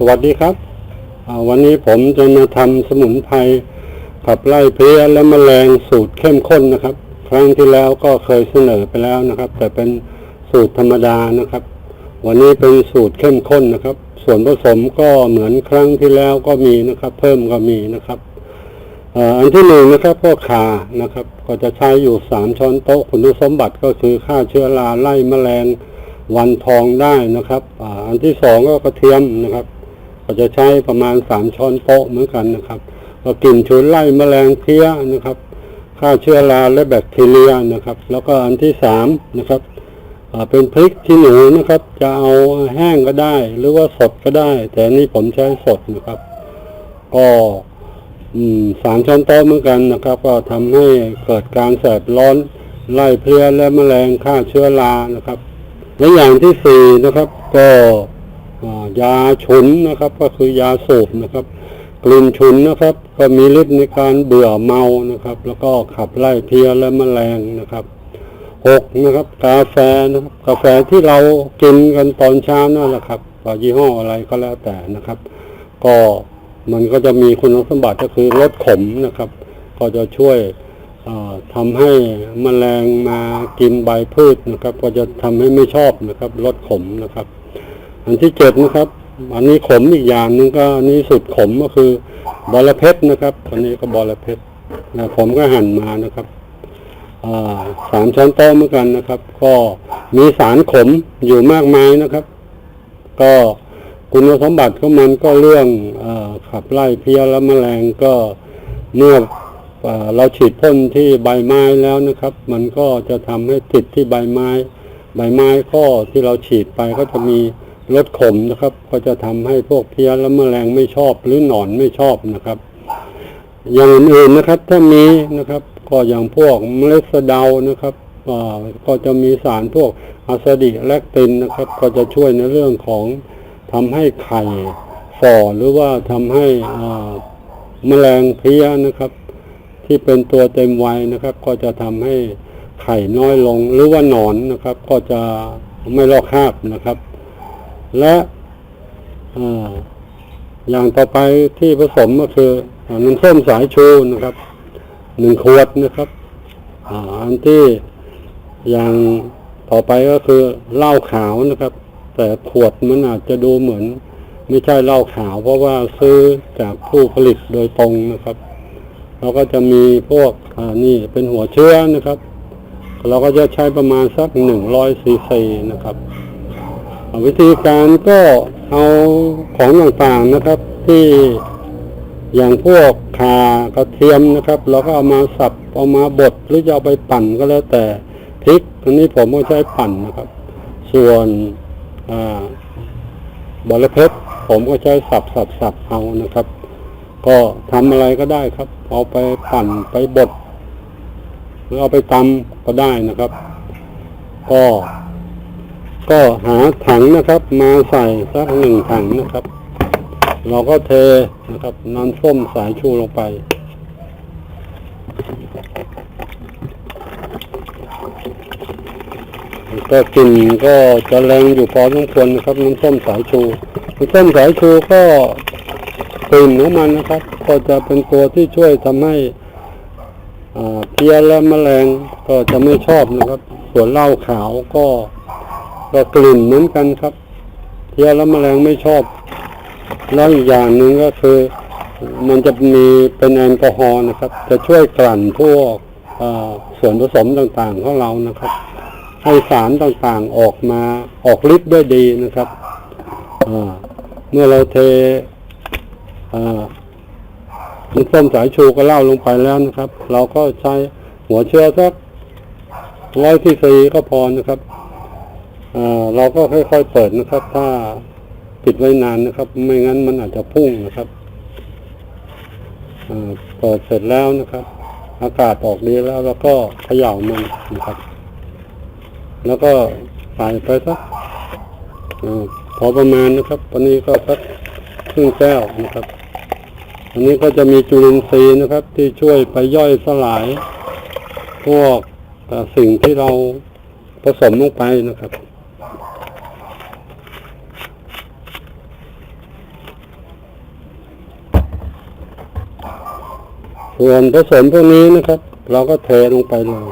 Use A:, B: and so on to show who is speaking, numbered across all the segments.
A: สวัสดีครับ วันนี้ผมจะมาทำสมุนไพรขับไล่เพลี้ยและแมลงสูตรเข้มข้นนะครับ ครั้งที่แล้วก็เคยเสนอไปแล้วนะครับ แต่เป็นสูตรธรรมดานะครับ วันนี้เป็นสูตรเข้มข้นนะครับ ส่วนผสมก็เหมือนครั้งที่แล้วก็มีนะครับ เพิ่มก็มีนะครับอันที่หนึ่งนะครับก็ขานะครับ ก็จะใช้อยู่สามช้อนโต๊ะคุณสมบัติก็คือฆ่าเชื้อราไล่แมลงวันทองได้นะครับออันที่สองก็กระเทียมนะครับ ก็จะใช้ประมาณสามช้อนโต๊ะเหมือนกันนะครับก็กลิ่นฉุนไล่แมลงเพี้ยนะครับฆ่าเชื้อราและแบคทีเรียนะครับ แล้วก็อันที่สามนะครับเป็นพริกที่หนูนะครับ จะเอาแห้งก็ได้ หรือว่าสดก็ได้ แต่นี่ผมใช้สดนะครับ ก็สามช้อนโต๊ะเหมือนกันนะครับ ก็ทำให้เกิดการแสบร้อนไล่เพลี้ยและแมลงฆ่าเชื้อรานะครับ และอย่างที่สี่นะครับ ก็ ยาฉุนนะครับ ก็คือยาสูบนะครับ กลิ่นฉุนนะครับ ก็มีฤทธิ์ในการเบื่อเมานะครับ แล้วก็ขับไล่เพลี้ยและแมลงนะครับหกนะครับ กาแฟนะครับ กาแฟที่เรากินกันตอนเช้านั่นแหละครับว่ายี่ห้ออะไรก็แล้วแต่นะครับ ก็มันก็จะมีคุณสมบัติก็คือลดขมนะครับ ก็จะช่วยอ่าทำให้แมลงมากินใบพืชนะครับ ก็จะทำให้ไม่ชอบนะครับลดขมนะครับ อันที่เจ็ดนะครับ อันนี้ขมอีกอย่างนึงก็นนี้สุดขมก็คือบอระเพ็ดนะครับอันนี้ก็บอระเพ็ดนะผมก็หั่นมานะครับสามช้อนโต๊ะเหมือนกันนะครับ ก็มีสารขมอยู่มากมายนะครับ ก็คุณสมบัติของมันก็เรื่องอขับไล่เพลี้ยและแมลงก็เมื่ออเราฉีดพ่นที่ใบไม้แล้วนะครับ มันก็จะทำให้ติดที่ใบไม้ ใบไม้ก็ที่เราฉีดไปก็จะมี ลดขมนะครับ ก็จะทำให้พวกเพี้ยและแมลงไม่ชอบหรือหนอนไม่ชอบนะครับ อย่างอื่นนะครับ ถ้ามีนะครับ ก็อย่างพวกเมล็ดสะเดานะครับก็จะมีสารพวกอะซดิแลคตินนะครับ ก็จะช่วยในเรื่องของทำให้ไข่ฝ่อหรือว่าทำให้แมลงเพี้ยนะครับ ที่เป็นตัวเต็มวัยนะครับ ก็จะทำให้ไข่น้อยลงหรือว่าหนอนนะครับ ก็จะไม่ลอกคราบนะครับ และอย่างต่อไปที่ผสมก็คือน้ำส้มสายชูนะครับหนึ่งขวดนะครับอันที่อย่างต่อไปก็คือเหล้าขาวนะครับ แต่ขวดมันอาจจะดูเหมือน ไม่ใช่เหล้าขาว เพราะว่าซื้อจากผู้ผลิตโดยตรงนะครับเราก็จะมีพวกอ่านี่เป็นหัวเชื้อนะครับ เราก็จะใช้ประมาณสักหนึ่งร้อยซีซีนะครับ วิธีการก็เอาของต่างๆนะครับ ที่อย่างพวกขากระเทียมนะครับเราก็เอามาสับเอามาบดหรือจะเอาไปปั่นก็แล้วแต่พริกอันนี้ผมก็ใช้ปั่นนะครับ ส่วนอบอระเพ็ดผมก็ใช้สับสับสับเอานะครับ ก็ทำอะไรก็ได้ครับ เอาไปปั่นไปบดหรือเอาไปตำก็ได้นะครับ ก็ ก็หาถังนะครับ มาใส่สักหนึ่งถังนะครับ เราก็เทนะครับน้ำส้มสายชูลงไป ก็กลิ่นก็จะแรงอยู่พอสมควรนะครับ น้ำส้มสายชูน้ำส้มสายชูก็กลิ่นของมันนะครับ ก็จะเป็นตัวที่ช่วยทำให้เพี้ยและแมลงก็จะไม่ชอบนะครับ ส่วนเหล้าขาวก็ ก็กลิ่นเหมือนกันครับเพี้ยและแมลงไม่ชอบแล้วอีกอย่างหนึ่งก็คือ มันจะมีเป็นแอลกอฮอล์นะครับ จะช่วยกลั่นพวกส่วนผสมต่างๆของเรานะครับ ให้สารต่างๆออกมาออกฤทธิ์ได้ดีนะครับเมื่อเราเทน้ำส้มสายชูก็เล่าลงไปแล้วนะครับ เราก็ใช้หัวเชื้อสักร้อยที่ซีก็พอนะครับ เราก็ค่อยๆเปิดนะครับ ถ้าปิดไว้นานนะครับ ไม่งั้นมันอาจจะพุ่งนะครับอ่าเปิดเสร็จแล้วนะครับ อากาศออกดีแล้วแล้วก็เขย่ามันนะครับ แล้วก็ใส่ไปสักพอประมาณนะครับตอนนี้ก็สักครึ่งแก้วนะครับ อันนี้ก็จะมีจุลินทรีย์นะครับ ที่ช่วยไปย่อยสลาย พวกสิ่งที่เราผสมลงไปนะครับ ส่วนผสมพวกนี้นะครับ เราก็เทลงไปเลย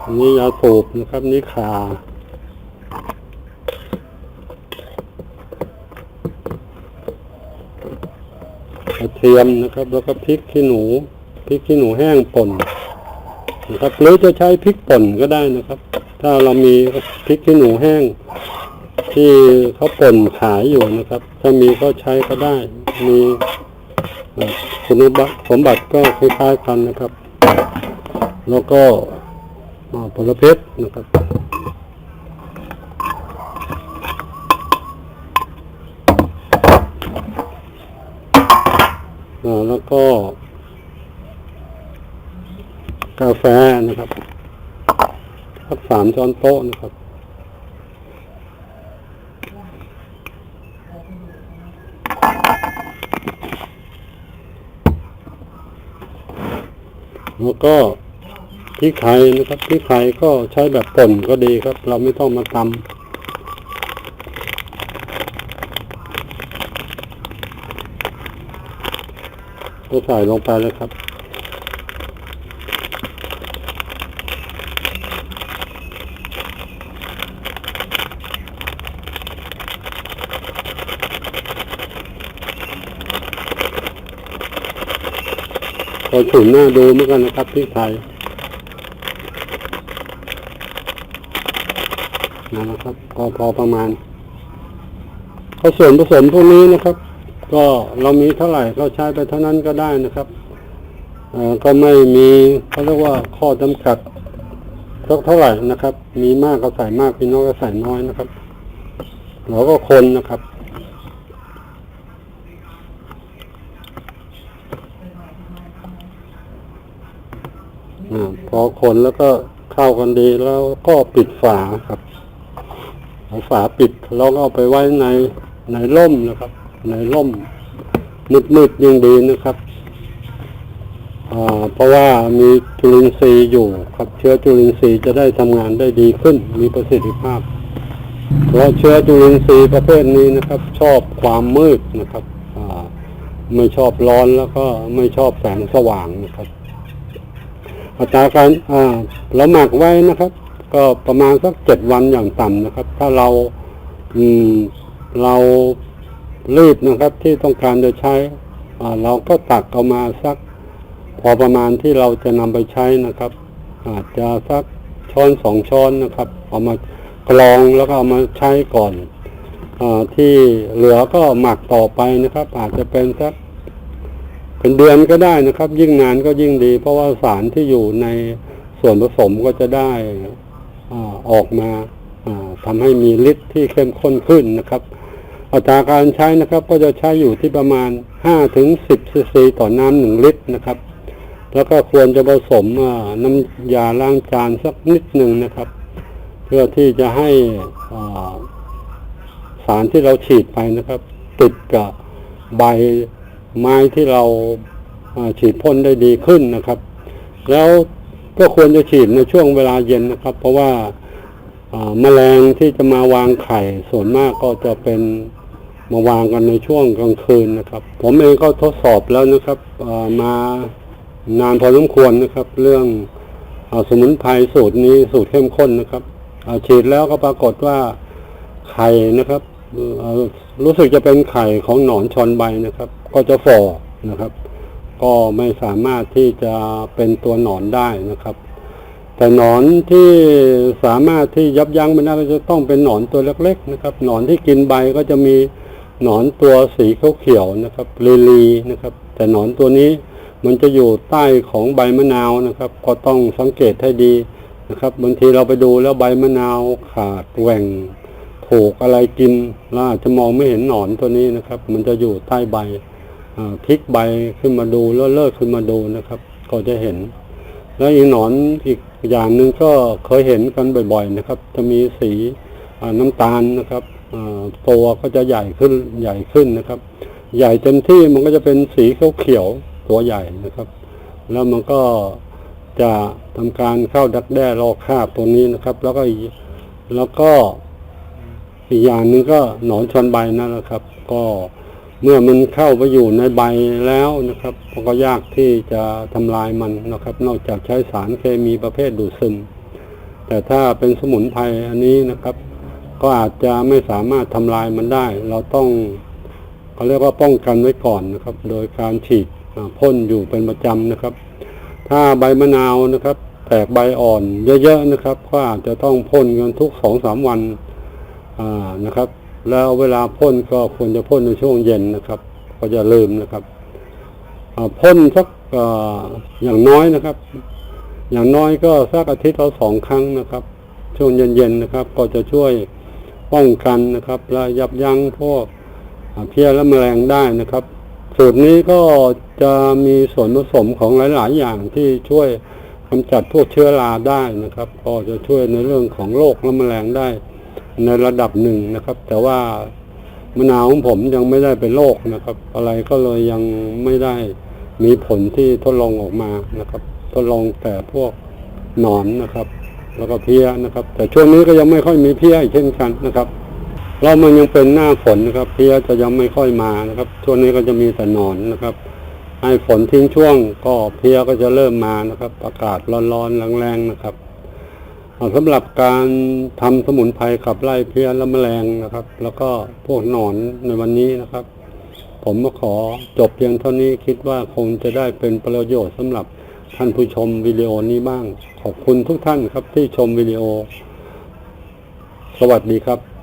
A: อันนี้ยาสูบนะครับ นี่ขากระเทียมนะครับ แล้วก็พริกขี้หนูพริกขี้หนูแห้งป่นนะครับหรือจะใช้พริกป่นก็ได้นะครับ ถ้าเรามีพริกขี้หนูแห้ง ที่เขาป่นขายอยู่นะครับ ถ้ามีก็ใช้ก็ได้ มีคุณสมบัติสมบัติก็คล้ายๆกันนะครับ แล้วก็อ่าผลเพชรนะครับแล้วก็ กาแฟนะครับสักสามช้อนโต๊ะนะครับ แล้วก็พริกไทยนะครับพริกไทยก็ใช้แบบป่นก็ดีครับ เราไม่ต้องมาตำก็ใส่ลงไปเลยครับ ก็ฉุนหน้าดูเหมือนกันนะครับพริกไทยนะครับก็พอประมาณก็ส่วนผสมพวกนี้นะครับ ก็เรามีเท่าไหร่ก็ใช้ไปเท่านั้นก็ได้นะครับก็ไม่มีเขาเรียกว่าข้อจำกัดสักเท่าไหร่นะครับ มีมากก็ใส่มากมีน้อยก็ใส่น้อยนะครับเราก็คนนะครับ อาพอคนแล้วก็เข้ากันดีแล้วก็ปิดฝาครับเอาฝาปิดแล้วก็เอาไปไว้ในในร่มนะครับ ในร่มมืดๆยังดีนะครับเพราะว่ามีจุลินทรีย์อยู่ครับเชื้อจุลินทรีย์จะได้ทำงานได้ดีขึ้น มีประสิทธิภาพ เพราะเชื้อจุลินทรีย์ประเภทนี้นะครับ ชอบความมืดนะครับไม่ชอบร้อนแล้วก็ไม่ชอบแสงสว่างนะครับ อัตราการอ่าเราหมักไว้นะครับ ก็ประมาณสักเจ็ดวันอย่างต่ำนะครับ ถ้าเราอืมเรารีบนะครับ ที่ต้องการจะใช้อ่าเราก็ตักเอามาสัก พอประมาณที่เราจะนำไปใช้นะครับ อาจจะสักช้อนสองช้อนนะครับ เอามากรองแล้วก็เอามาใช้ก่อนอที่เหลือก็หมักต่อไปนะครับ อาจจะเป็นสัก เป็นเดือนก็ได้นะครับ ยิ่งนานก็ยิ่งดี เพราะว่าสารที่อยู่ในส่วนผสมก็จะได้อออกมาอ่าทำให้มีฤทธิ์ที่เข้มข้นขึ้นนะครับ อัตราการใช้นะครับ ก็จะใช้อยู่ที่ประมาณ5ถึง10ซีซีต่อน้ำหนึ่งลิตรนะครับ แล้วก็ควรจะผสมน้ำยาล้างจานสักนิดหนึ่งนะครับ เพื่อที่จะให้สารที่เราฉีดไปนะครับ ติดกับใบ ไม้ที่เราฉีดพ่นได้ดีขึ้นนะครับ แล้วก็ควรจะฉีดในช่วงเวลาเย็นนะครับ เพราะว่าาแมลงที่จะมาวางไข่ส่วนมากก็จะเป็นมาวางกันในช่วงกลางคืนนะครับ ผมเองก็ทดสอบแล้วนะครับามานานพอสมควรนะครับ เรื่องอสมุนไพรสูตรนี้สูตรเข้มข้นนะครับฉีดแล้วก็ปรากฏว่าไข่นะครับรู้สึกจะเป็นไข่ของหนอนชอนใบนะครับ ก็จะฝ่อนะครับ ก็ไม่สามารถที่จะเป็นตัวหนอนได้นะครับ แต่หนอนที่สามารถที่ยับยั้งมันได้ก็จะต้องเป็นหนอนตัวเล็ก ๆ นะครับ หนอนที่กินใบก็จะมีหนอนตัวสีเขียวๆนะครับลีลีนะครับ แต่หนอนตัวนี้มันจะอยู่ใต้ของใบมะนาวนะครับ ก็ต้องสังเกตให้ดีนะครับบางทีเราไปดูแล้วใบมะนาวขาดแหว่งถูกอะไรกินเราอาจจะมองไม่เห็นหนอนตัวนี้นะครับ มันจะอยู่ใต้ใบ พลิกใบขึ้นมาดูแล้วเลิกขึ้นมาดูนะครับ ก็จะเห็น แล้วอีกหนอนอีกอย่างหนึ่งก็เคยเห็นกันบ่อย ๆ นะครับ จะมีสีน้ำตาลนะครับตัวก็จะใหญ่ขึ้นใหญ่ขึ้นนะครับ ใหญ่เต็มที่มันก็จะเป็นสีเขียวๆตัวใหญ่นะครับ แล้วมันก็จะทำการเข้าดักแด้รอคาบตัวนี้นะครับ แล้วก็แล้วก็อีกอย่างหนึ่งก็หนอนชนใบนั่นแหละครับ ก็ เมื่อมันเข้าไปอยู่ในใบแล้วนะครับก็ยากที่จะทำลายมันนะครับ นอกจากใช้สารเคมีประเภทดูดซึม แต่ถ้าเป็นสมุนไพรอันนี้นะครับ ก็อาจจะไม่สามารถทำลายมันได้ เราต้องเขาเรียกว่าป้องกันไว้ก่อนนะครับ โดยการฉีดพ่นอยู่เป็นประจำนะครับ ถ้าใบมะนาวนะครับ แตกใบอ่อนเยอะๆนะครับ ก็อาจจะต้องพ่นกันทุกสองสามวันนะครับ แล้วเวลาพ่นก็ควรจะพ่นในช่วงเย็นนะครับ ก็จะลืมนะครับพ่นสักออย่างน้อยนะครับ อย่างน้อยก็สักอาทิตย์ละสองครั้งนะครับ ช่วงเย็นๆนะครับ ก็จะช่วยป้องกันนะครับ และยับยั้งพวกเพี้ยและแมลงได้นะครับ สูตรนี้ก็จะมีส่วนผสมของหลาย ๆ อย่างที่ช่วยกำจัดพวกเชื้อราได้นะครับ ก็จะช่วยในเรื่องของโรคและแมลงได้ ในระดับหนึ่งนะครับ แต่ว่ามะนาวของผมยังไม่ได้เป็นโรคนะครับ อะไรก็เลยยังไม่ได้มีผลที่ทดลองออกมานะครับ ทดลองแต่พวกหนอนนะครับ แล้วก็เพี้ยนะครับ แต่ช่วงนี้ก็ยังไม่ค่อยมีเพี้ยอีกเช่นกันนะครับเรามันยังเป็นหน้าฝนนะครับ เพี้ยจะยังไม่ค่อยมานะครับ ช่วงนี้ก็จะมีแต่หนอนนะครับ ให้ฝนทิ้งช่วงก็เพี้ยก็จะเริ่มมานะครับ อากาศร้อนๆแรงๆนะครับ สำหรับการทำสมุนไพรขับไล่เพี้ยและแมลงนะครับ แล้วก็พวกหนอนในวันนี้นะครับ ผมก็ขอจบเพียงเท่านี้คิดว่าคงจะได้เป็นประโยชน์สำหรับท่านผู้ชมวิดีโอนี้บ้าง ขอบคุณทุกท่านครับที่ชมวิดีโอ สวัสดีครับ